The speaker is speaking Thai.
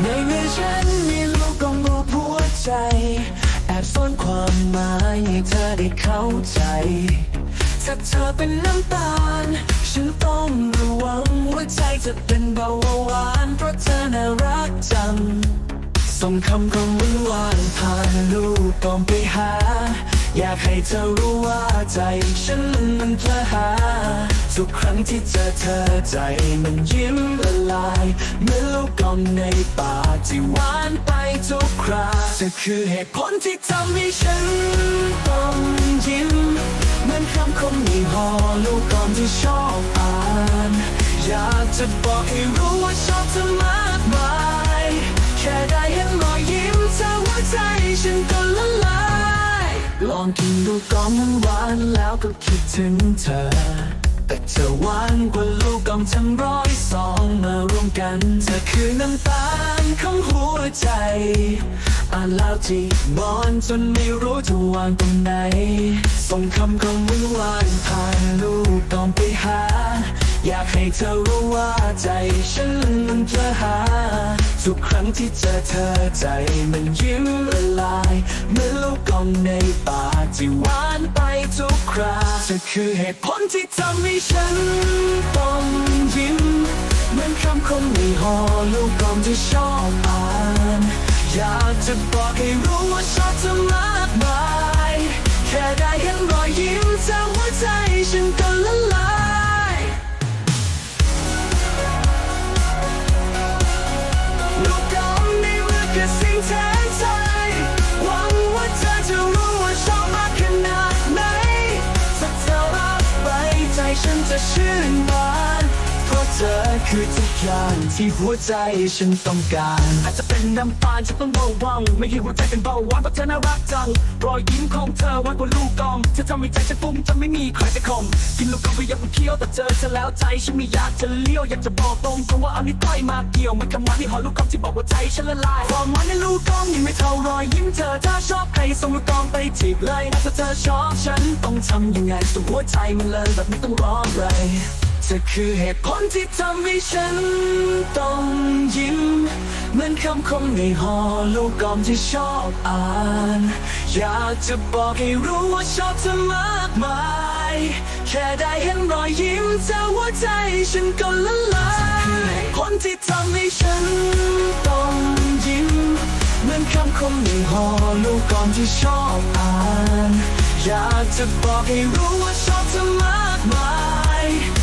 ในเมื่อฉันมีลูกกลมรูปหัวใจ แอบซ่อนความหมายให้เธอได้เข้าใจถ้าเธอเป็นน้ำตาล ฉันต้องระวังหัวใจจะเป็นเบาหวาน เพราะเธอน่ารักจังส่งคำคำหวานหวานผ่านลูกกอนไปหา อยากให้เธอรู้ว่าใจฉันมันเพลหา ทุกครั้งที่เจอเธอใจมันยิ้มละลายเหมื่อนลูกกอมในป่าที่หวานไปทุกคราเธอคือเหตุผลที่ทำให้ฉันต้องยิ้มเหมือนคำคมในห่อลูกกอมที่ชอบอ่าน อยากจะบอกให้รู้ว่าชอบเธอมากมาย องกินดูก่อนมันหวานแล้วก็คิดถึงเธอ แต่เธอหวานกว่าลูกกำทั้งร้อยสองมารวมกันเธอคือน้ำตาลของหัวใจอ่านแล้วที่มอนจนไม่รู้จะวางตรงไหน ส่งคำคำหวานหวานผ่านลูกต้องไปหา อยากให้เธอรู้ว่าใจฉันมันเพลหา ทุกครั้งที่เจอเธอใจมันยิ้มละลายเหมื่อน องในป่าที่หวานไปทุกคราเธอคือเหตุผลที่ทำให้ฉันต้องยิ้มเหมือนคำคมในหอลูกกองที่ชอบอ่าน อยากจะบอกให้รู้ว่าชอบเธอมากมาย แค่ได้เห็นรอยยิ้มเธอหัวใจฉันก็ละลายลูกกองใน ชอบมากขนาดไหนถ้าเธอรับไปใจฉันจะชื่น คือทุกอย่างที่หัวใจฉันต้องการ อาจจะเป็นน้ำตาลฉันต้องระวังไม่ให้หัวใจเป็นเบาหวานเพราะเธอน่ารักจังรอยยิ้มของเธอหวานกว่าลูกกองเธอทำให้ใจฉันฟุ้งจนไม่มีใครจะข่มกินลูกกองไปอยากเคี้ยวแต่เจอเธอแล้วใจฉันไม่อยากจะเลี้ยวอยากจะบอกตรงตรงว่าเอานิ้วต้อยมาเกี่ยวมันคำหวานที่ห่อลูกกองที่บอกว่าใจฉันละลายความหวานในลูกกองยังไม่เท่ารอยยิ้มเธอถ้าชอบใครส่งลูกกองไปจีบเลยถ้าเธอชอบฉันต้องทำยังไงส่งหัวใจมันเลยแบบไม่ต้องรออะไร ธอคือเหตุผลที่ทำให้ฉันต้องยิ้มเหมือนคำคมในหอลูกกอมที่ชอบอ่าน อยากจะบอกให้รู้ว่าชอบเธอมากมาย แค่ได้เห็นรอยยิ้มเธอหัวใจฉันก็ละลายคือเหตุผลที่ทำให้ฉันต้องยิ้มเหมือนคำคมในหอลูกกอมที่ชอบอ่าน อยากจะบอกให้รู้ว่าชอบเธอมากมาย